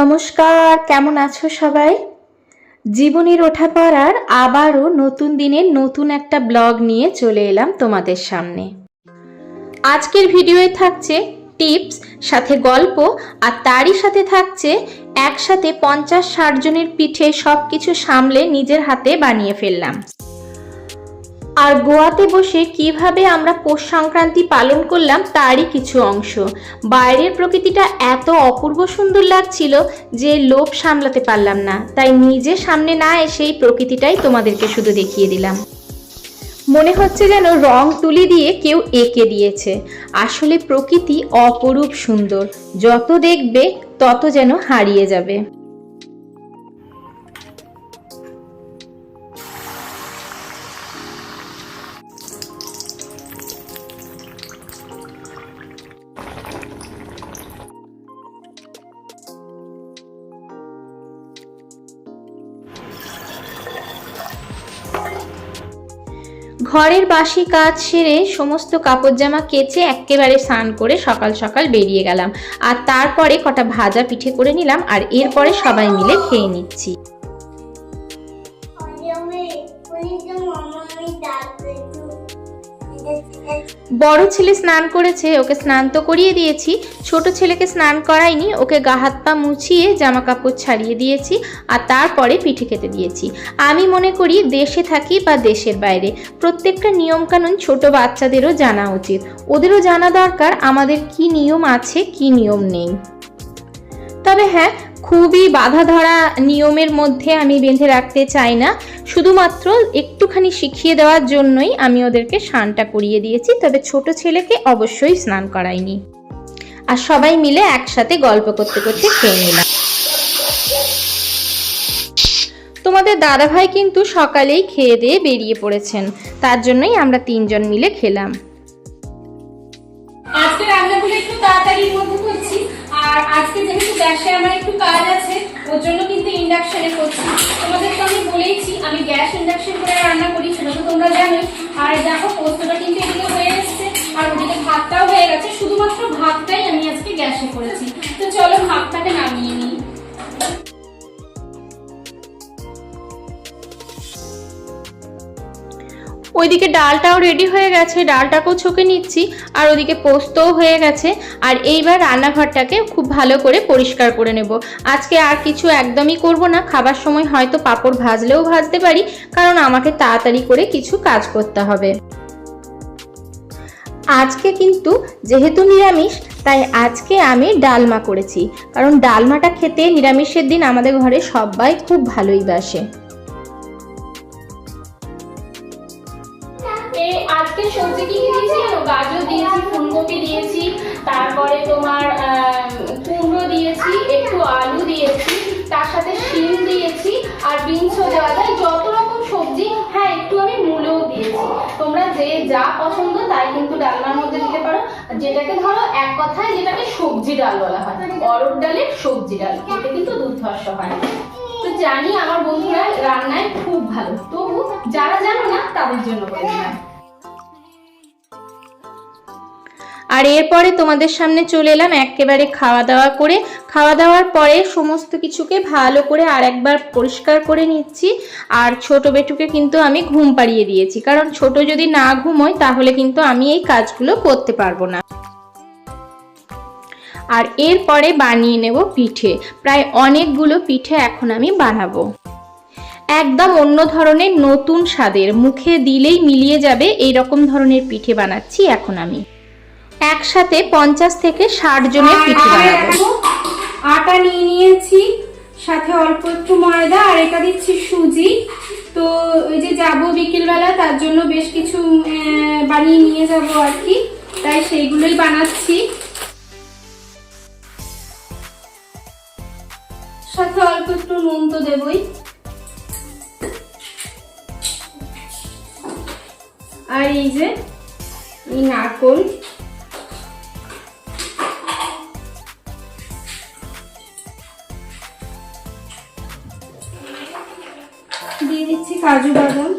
নমস্কার, কেমন আছো সবাই? জীবনের ওঠাপড়ার আবারও নতুন দিনের নতুন একটা ব্লগ নিয়ে চলে এলাম তোমাদের সামনে। আজকের ভিডিওয়ে থাকছে টিপস, সাথে গল্প, আর তারই সাথে থাকছে একসাথে পঞ্চাশ ষাট জনের পিঠে সব কিছু সামলে নিজের হাতে বানিয়ে ফেললাম। আর গোয়াতে বসে কীভাবে আমরা পৌষ সংক্রান্তি পালন করলাম তারই কিছু অংশ। বাইরের প্রকৃতিটা এত অপূর্ব সুন্দর লাগছিল যে লোভ সামলাতে পারলাম না। তাই নিজে সামনে না এসেই প্রকৃতিটাই তোমাদেরকে শুধু দেখিয়ে দিলাম। মনে হচ্ছে যেন রং তুলি দিয়ে কেউ এঁকে দিয়েছে। আসলে প্রকৃতি অপরূপ সুন্দর। যত দেখবে, তত যেন হারিয়ে যাবে। ঘরের বাসি কাজ সেরে সমস্ত কাপড় জামা কেচে একেবারে স্নান করে সকাল সকাল বেরিয়ে গেলাম। আর তারপরে কটা ভাজা পিঠে করে নিলাম আর এরপরে সবাই মিলে খেয়ে নিচ্ছি। বড় ছেলে স্নান করেছে, ওকে স্নান তো করিয়ে দিয়েছি। ছোট ছেলেকে স্নান করাইনি, ওকে গা হাত পা মুছিয়ে জামা কাপড় ছাড়িয়ে দিয়েছি আর তারপরে পিঠে খেতে দিয়েছি। আমি মনে করি দেশে থাকি বা দেশের বাইরে, প্রত্যেকটা নিয়মকানুন ছোট বাচ্চাদেরও জানা উচিত। ওদেরও জানা দরকার আমাদের কি নিয়ম আছে, কি নিয়ম নেই। তবে হ্যাঁ খুবই বাধা ধরা নিয়মের মধ্যে আমি বেঁধে রাখতে চাই না। শুধুমাত্র একটুখানি শিখিয়ে দেওয়ার জন্যই আমি ওদেরকে স্নানটা করিয়ে দিয়েছি, তবে ছোট ছেলেকে অবশ্যই স্নান করাইনি। আর সবাই মিলে একসাথে গল্প করতে করতে খেয়ে নিলাম। তোমাদের দাদাভাই কিন্তু সকালেই খেয়ে দিয়ে বেরিয়ে পড়েছেন, তার জন্যই আমরা তিনজন মিলে খেলাম। আজকে রান্নাগুলো একটু তাড়াতাড়ির মধ্যে করছি। আর আজকে যেহেতু গ্যাসে আমার একটু কাজ আছে, ওর জন্য কিন্তু ইন্ডাকশনে করছি। তোমাদের তো আমি বলেইছি, আমি গ্যাস ইন্ডাকশন করে রান্না করি, সেটা তো তোমরা জানোই। আর দেখো, পোস্তটা কিন্তু এদিকে হয়ে এসছে, আর ওদিকে ভাতটাও হয়ে গেছে, শুধুমাত্র ভাতটাই আমি আজকে গ্যাসে করেছি। তো চলো ভাতটাকে নামিয়ে নিই। ওইদিকে ডালটাও রেডি হয়ে গেছে, ডালটাকেও ছকে নিচ্ছি, আর ওদিকে পোস্তও হয়ে গেছে, আর এইবার রান্নাঘরটাকে খুব ভালো করে পরিষ্কার করে নেব। আজকে আর কিছু একদমই করব না, খাবার সময় হয়তো পাঁপড় ভাজলেও ভাজতে পারি, কারণ আমাকে তাড়াতাড়ি করে কিছু কাজ করতে হবে। আজকে কিন্তু যেহেতু নিরামিষ, তাই আজকে আমি ডালমা করেছি, কারণ ডালমাটা খেতে নিরামিষের দিন আমাদের ঘরে সবাই খুব ভালোই বাসে। আজকে সবজি কি কি দিয়েছি? গাজর দিয়েছি, ফুলকপি দিয়েছি, তারপরে তোমার কুমড়ো দিয়েছি, একটু আলু দিয়েছি, তার সাথে শিম দিয়েছি আর বিনসও দেওয়া যায় যত রকম সবজি হ্যাঁ একটু আমি মূলও দিয়েছি। তোমরা যে যা পছন্দ তাই কিন্তু ডালনার মধ্যে দিতে পারো। যেটাকে ধরো এক কথায় যেটাকে সবজি ডাল বলা হয়। অরড় ডালের সবজি ডাল খেতে কিন্তু দুর্ধর্ষ হয় তো জানি আমার বন্ধুরা রান্নায় খুব ভালো। তবু যারা জানো না, তাদের জন্য বলে আর এরপরে তোমাদের সামনে চলে এলাম একেবারে খাওয়া দাওয়া করে। খাওয়া দাওয়ার পরে সমস্ত কিছুকে ভালো করে আর একবার পরিষ্কার করে নিচ্ছি। আর ছোট বেটুকে কিন্তু আমি ঘুম পাড়িয়ে দিয়েছি। কারণ ছোট যদি না ঘুমোয়, তাহলে কিন্তু আমি এই কাজগুলো করতে পারব না। আর এরপরে বানিয়ে নেব পিঠে। প্রায় অনেকগুলো পিঠে এখন আমি বানাবো। একদম অন্য ধরনের, নতুন স্বাদের। মুখে দিলেই মিলিয়ে যাবে এই রকম ধরনের পিঠে বানাচ্ছি এখন আমি। একসাথে পঞ্চাশ থেকে ষাট জনের পিঠে বানাবো। আটা নিয়ে নিয়েছি সাথে অল্প একটু ময়দা আর এটা দিচ্ছি সুজি। তো ওই যে যাব বিকেলবেলা তার জন্য বেশ কিছু বানিয়ে নিয়ে যাব আর কি। তাই সেইগুলোই বানাচ্ছি। সাথে অল্প একটু নুন তো দেবই। আর এই যে এই নারকোল। কাজু বাদাম।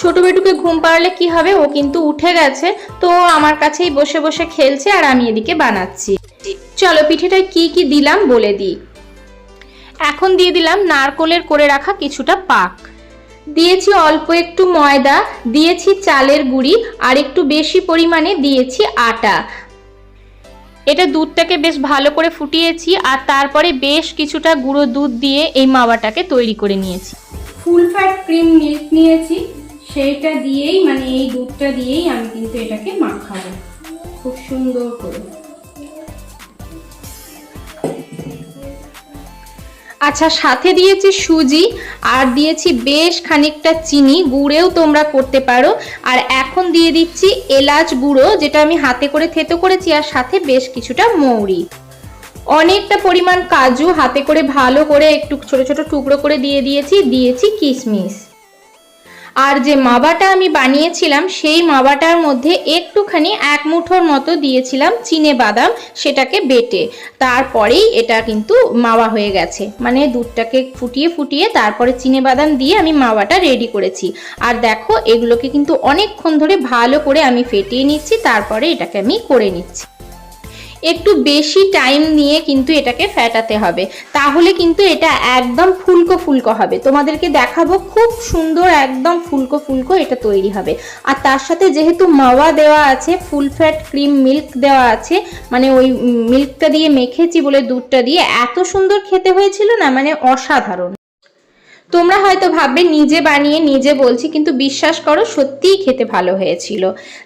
ছোট বেটুকে ঘুম পাড়লে কি হবে? ও কিন্তু উঠে গেছে, তো আমার কাছেই বসে বসে খেলছে আর আমি এদিকে বানাচ্ছি। চলো, পিঠেটায় কি কি দিলাম বলে দিই। এখন দিয়ে দিলাম নারকলের করে রাখা কিছুটা পাক। দিয়েছি অল্প একটু ময়দা, দিয়েছি চালের গুঁড়ি আর একটু বেশি পরিমাণে দিয়েছি আটা। এটা দুধটাকে বেশ ভালো করে ফুটিয়েছি আর তারপরে বেশ কিছুটা গুঁড়ো দুধ দিয়ে এই মাওয়াটাকে তৈরি করে নিয়েছি। ফুল ফ্যাট ক্রিম মিল্ক নিয়েছি, সেইটা দিয়েই মানে এই দুধটা দিয়েই আমি কিন্তু এটাকে মাখাবো। খুব সুন্দর করে। আচ্ছা সাথে দিয়েছি সুজি, আর দিয়েছি বেশ খানিকটা চিনি, গুঁড়েও তোমরা করতে পারো। আর এখন দিয়ে দিচ্ছি এলাচ গুঁড়ো, যেটা আমি হাতে করে থেতো করেছি, আর সাথে বেশ কিছুটা মৌরি। অনেকটা পরিমাণ কাজু হাতে করে ভালো করে একটু ছোট ছোট টুকরো করে দিয়ে দিয়েছি দিয়েছি কিশমিশ। আর যে মাবাটা আমি বানিয়েছিলাম, সেই মাবাটার মধ্যে একটুখানি এক মুঠোর মতো দিয়েছিলাম চিনে বাদাম, সেটাকে বেটে। তারপরেই এটা কিন্তু মাওয়া হয়ে গেছে। মানে দুধটাকে ফুটিয়ে ফুটিয়ে তারপরে চিনে বাদাম দিয়ে আমি মাওয়াটা রেডি করেছি। আর দেখো, এগুলোকে কিন্তু অনেকক্ষণ ধরে ভালো করে আমি ফেটিয়ে নিচ্ছি, তারপরে এটাকে আমি করে নিচ্ছি। একটু বেশি টাইম নিয়ে কিন্তু এটাকে ফ্যাটাতে হবে। তাহলে কিন্তু এটা একদম ফুলকো ফুলকো হবে। তোমাদেরকে দেখাবো খুব সুন্দর একদম ফুলকো ফুলকো এটা তৈরি হবে। আর তার সাথে যেহেতু মাওয়া দেওয়া আছে, ফুল ফ্যাট ক্রিম মিল্ক দেওয়া আছে মানে ওই মিল্কটা দিয়ে মেখেছি বলে দুধটা দিয়ে, এত সুন্দর খেতে হয়েছিল না মানে অসাধারণ। তোমরা হয়তো ভাববে, নিজে বানিয়ে নিজে বলছি, কিন্তু বিশ্বাস করো, সত্যিই খেতে ভালো হয়েছিল।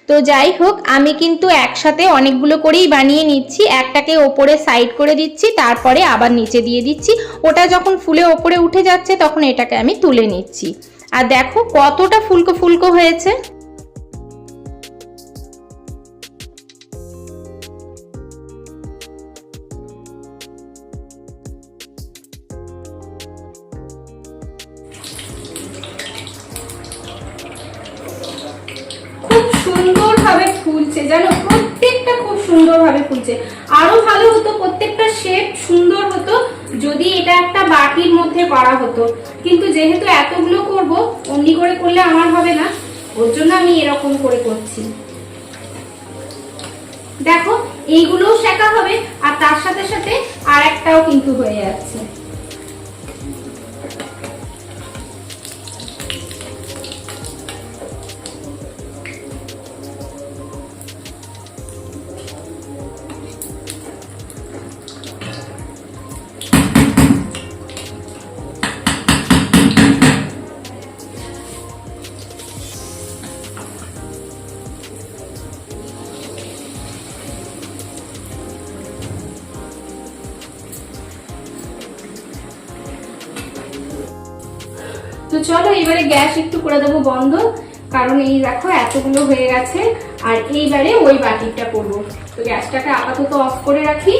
তো যাই হোক, আমি কিন্তু একসাথে অনেকগুলো করেই বানিয়ে নিচ্ছি, একটাকে ওপরে সাইড করে দিচ্ছি, তারপরে আবার নিচে দিয়ে দিচ্ছি। ওটা যখন ফুলে ওপরে উঠে যাচ্ছে, তখন এটাকে আমি তুলে নিচ্ছি। আর দেখো কতটা ফুলকো ফুলকো হয়েছে। ফুলছে, জানো? প্রত্যেকটা খুব সুন্দরভাবে ফুলছে। আরও ভালো হতো, প্রত্যেকটা শেপ সুন্দর হতো, যদি এটা একটা বাটির মধ্যে করা হতো। কিন্তু যেহেতু এতগুলো করব, অমনি করে করলে আমার হবে না। ওর জন্য আমি এরকম করে করছি। দেখো, এইগুলোও শেখা হবে, আর তার সাথে সাথে আর একটাও কিন্তু হয়ে যাচ্ছে। চলো, এবারে গ্যাস একটু করে দেবো বন্ধ, কারণ এই দেখো এতগুলো হয়ে গেছে, আর এইবারে ওই বাটিটা করব। তো গ্যাসটাকে আপাতত অফ করে রাখি,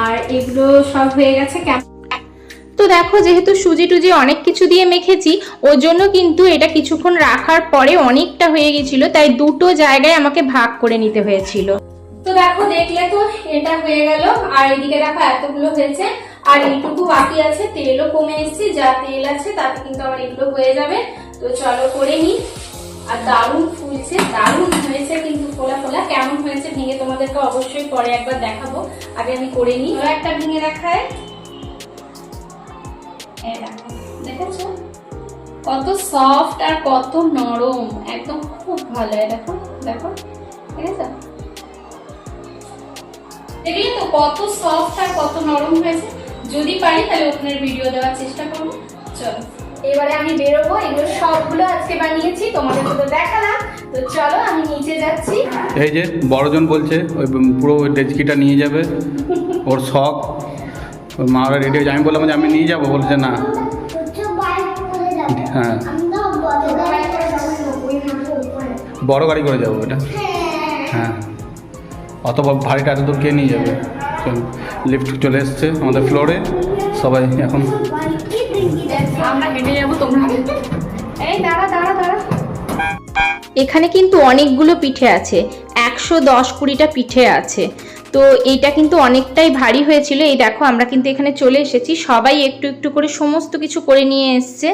আর এগুলো সব হয়ে গেছে, কেমন? তো দেখো, যেহেতু সুজি টুজি অনেক কিছু দিয়ে মেখেছি, ওর জন্য কিন্তু এটা কিছুক্ষণ রাখার পরে অনেকটা হয়ে গেছিল, তাই দুটো জায়গায় আমাকে ভাগ করে নিতে হয়েছিল। তো দেখো, দেখলে তো এটা হয়ে গেল। আর এদিকে দেখো, এতগুলো হয়েছে। আর এইটুকু বাকি আছে, তেলও কমে এসেছে, যা তেল আছে তাতে কিন্তু আমার এগুলো হয়ে যাবে। তো চলো করে নি। আর দারুণ ফুলছে, দারুণ হয়েছে কিন্তু ফোলা ফোলা। কেমন হয়েছে ভেঙে তোমাদেরকে অবশ্যই পরে একবার দেখাবো। আগে আমি করে নিই চলো একটা ভেঙে দেখায়। দেখেছ? কত সফট আর কত নরম। একদম খুব ভালো। দেখো দেখো ঠিক আছে দেখলে তো কত সফট আর কত নরম হয়েছে। যদি পারি তাহলে ওখানের ভিডিও দেওয়ার চেষ্টা করব। চলো। এবারে আমি বেরোবো এগুলো সবগুলো আজকে বানিয়েছি তোমাদের তো দেখালাম। তো চলো আমি নিচে যাচ্ছি। এই যে বড়জন বলছে ওই পুরো ওই ডেচকিটা নিয়ে যাবে। ওর শখ। ওর মা ওরা রেডি হয়েছে। আমি বললাম যে আমি নিয়ে যাব বলছে না। হ্যাঁ। বড় গাড়ি করে যাব এটা। হ্যাঁ। অত বড় ভারীটা এত দূর কে নিয়ে যাবে? লিফট চলে এসছে আমাদের ফ্লোরে সবাই এখন আমরা হেঁটে যাব তোমরা। এই দাঁড়া দাঁড়া দাঁড়া। এখানে কিন্তু অনেকগুলো পিঠে আছে। একশো দশ কুড়িটা পিঠে আছে। তো এইটা কিন্তু অনেকটাই ভারী হয়েছিল। এই দেখো আমরা কিন্তু এখানে চলে এসেছি। সবাই একটু একটু করে সমস্ত কিছু করে নিয়ে এসছে।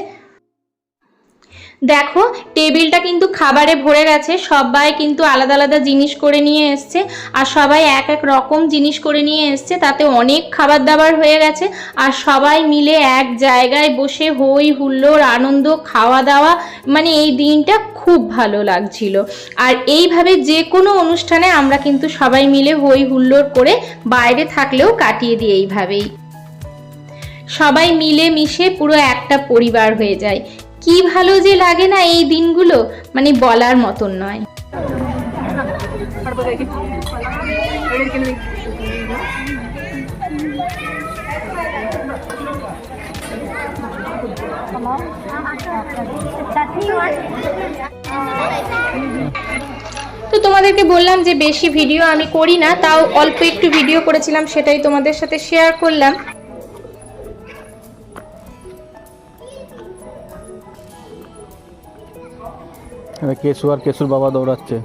দেখো, টেবিলটা কিন্তু খাবারে ভরে গেছে, সবাই কিন্তু আলাদা আলাদা জিনিস করে নিয়ে এসছে, আর সবাই এক এক রকম জিনিস করে নিয়ে এসছে, তাতে অনেক খাবার দাবার হয়ে গেছে, আর সবাই মিলে এক জায়গায় বসে হই হুল্লোড়, আনন্দ খাওয়া দাওয়া মানে এই দিনটা খুব ভালো লাগছিল। আর এইভাবে যে কোনো অনুষ্ঠানে আমরা কিন্তু সবাই মিলে হই হুল্লোড় করে বাইরে থাকলেও কাটিয়ে দিই এইভাবেই। সবাই মিলে মিশে পুরো একটা পরিবার হয়ে যায়। কি ভালো যে লাগে না এই দিনগুলো? মানে বলার মতন নয়। তো তোমাদেরকে বললাম যে বেশি ভিডিও আমি করি না, তাও অল্প একটু ভিডিও করেছিলাম, সেটাই তোমাদের সাথে শেয়ার করলাম। কেশু আর কেশুর বাবা দৌড়াচ্ছে।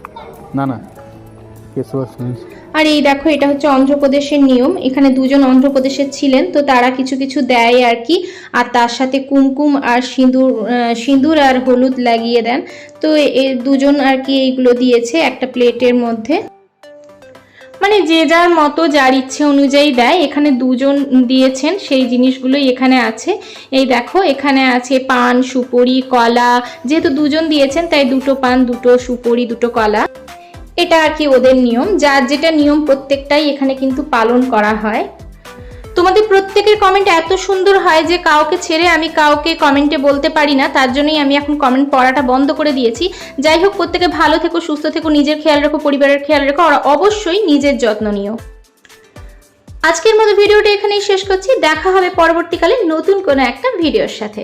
না না, কেশু আর আর এই দেখো, এটা হচ্ছে অন্ধ্রপ্রদেশের নিয়ম। এখানে দুজন অন্ধ্রপ্রদেশের ছিলেন, তো তারা কিছু কিছু দেয় আর কি। আর তার সাথে কুমকুম আর সিঁদুর সিঁদুর আর হলুদ লাগিয়ে দেন। তো দুজন আর কি এইগুলো দিয়েছে একটা প্লেটের মধ্যে। মানে যে যার মতো, যার ইচ্ছে অনুযায়ী দেয়। এখানে দুজন দিয়েছেন, সেই জিনিসগুলোই এখানে আছে। এই দেখো, এখানে আছে পান, সুপরি, কলা। যেহেতু দুজন দিয়েছেন, তাই দুটো পান, দুটো সুপরি, দুটো কলা। এটা আর কি ওদের নিয়ম। যার যেটা নিয়ম, প্রত্যেকটাই এখানে কিন্তু পালন করা হয়। তোমাদের প্রত্যেকের কমেন্ট এত সুন্দর হয় যে কাউকে ছেড়ে আমি কাউকে কমেন্টে বলতে পারি না, তার জন্যই আমি এখন কমেন্ট পড়াটা বন্ধ করে দিয়েছি। যাই হোক, প্রত্যেকে ভালো থেকো, সুস্থ থেকো, নিজের খেয়াল রেখো, পরিবারের খেয়াল রেখো, আর অবশ্যই নিজের যত্ন নিও। আজকের মতো ভিডিওটা এখানেই শেষ করছি, দেখা হবে পরবর্তীকালে নতুন কোনো একটা ভিডিওর সাথে।